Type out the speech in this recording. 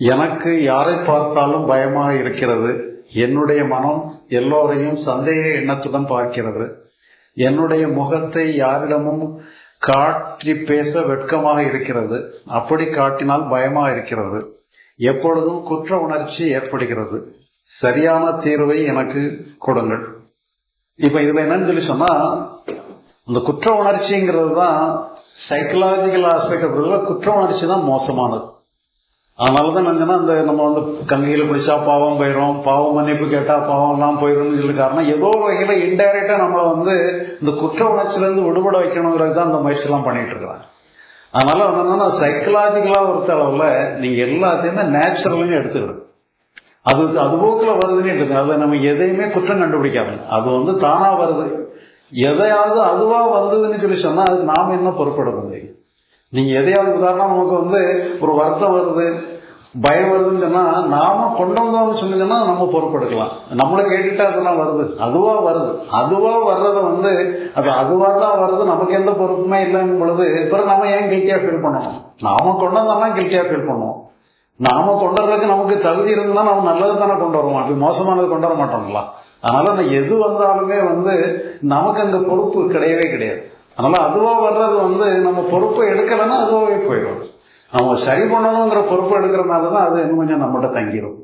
எனக்கு யாரை பார்த்தாலும் பயமாக இருக்கிறது? என்னுடைய மனம் எல்லோரையும் சந்தேக எண்ணத்துடன் பார்க்கிறது. என்னுடைய முகத்தை யாரிடமும் காட்டி பேச வெட்கமாக இருக்கிறது. அப்படி காட்டினால் பயமாக இருக்கிறது. எப்பொழுதும் குற்ற உணர்ச்சி ஏற்படுகிறது. சரியான தீர்வை எனக்கு கொடுங்கள். இப்ப இதுல என்னன்னு சொல்லி சொன்னா இந்த குற்ற உணர்ச்சிங்கிறது தான் சைக்கலாஜிக்கல் ஆஸ்பெக்ட் குற்ற உணர்ச்சி தான் மோசமானது. அதனாலதான் என்னன்னா அந்த நம்ம வந்து கங்கையில குடிச்சா பாவம் போயிடும் பாவம் மன்னிப்பு கேட்டா பாவம் எல்லாம் போயிடும் சொல்லி காரணம். ஏதோ வகையில் வகையில இன்டைரக்டா நம்மளை வந்து இந்த குற்ற உணர்ச்சியில இருந்து விடுபட வைக்கணுங்கிறது தான் அந்த முயற்சி எல்லாம் பண்ணிட்டு இருக்கிறாங்க அதனால வந்து என்னன்னா சைக்கலாஜிக்கலா ஒருத்த அளவுல நீங்க எல்லாத்தையுமே நேச்சுரலையும் எடுத்துக்கணும். அது அதுபோக்கில் வருதுன்னு இருக்குது. அதை நம்ம எதையுமே குற்றம் கண்டுபிடிக்காது அது வந்து தானாக வருது. எதையாவது அதுவாக வந்ததுன்னு சொல்லி சொன்னால் அதுக்கு நாம என்ன பொறுப்படுறது நீங்க எதையாவது உதாரணம் நமக்கு வந்து ஒரு வருத்தம் வருது பயம் வருதுன்னு சொன்னா நாம கொண்டு வந்தோம்னு சொன்னீங்கன்னா நம்ம பொறுப்பெடுக்கலாம் நம்மளை கேட்டுட்டா அதெல்லாம் வருது. அதுவா வருது. அதுவா வர்றத வந்து அது அதுவா தான் வருது நமக்கு எந்த பொறுப்புமே இல்லைங்கும் பொழுது பிறகு நம்ம ஏன் கில்ட்டியா ஃபீல் பண்ணணும் நாம கொண்டு வந்தோம்னா கில்ட்டியா ஃபீல் பண்ணுவோம்? நாம கொண்டு வர்றதுக்கு நமக்கு தகுதி இருந்தா நம்ம நல்லது தானே கொண்டு வருவோம் அப்படி மோசமானது கொண்டு வர மாட்டோம்ல அதனால எது வந்தாலுமே வந்து நமக்கு அங்க பொறுப்பு கிடையவே கிடையாது. அதனால அதுவா வர்றது வந்து நம்ம பொறுப்பை எடுக்கலைன்னா அதுவாகவே போயிடும். நம்ம சரி பண்ணணுங்கிற பொறுப்பை எடுக்கிறனால தான் அது இன்னும் கொஞ்சம் நம்மகிட்ட தங்கிடும்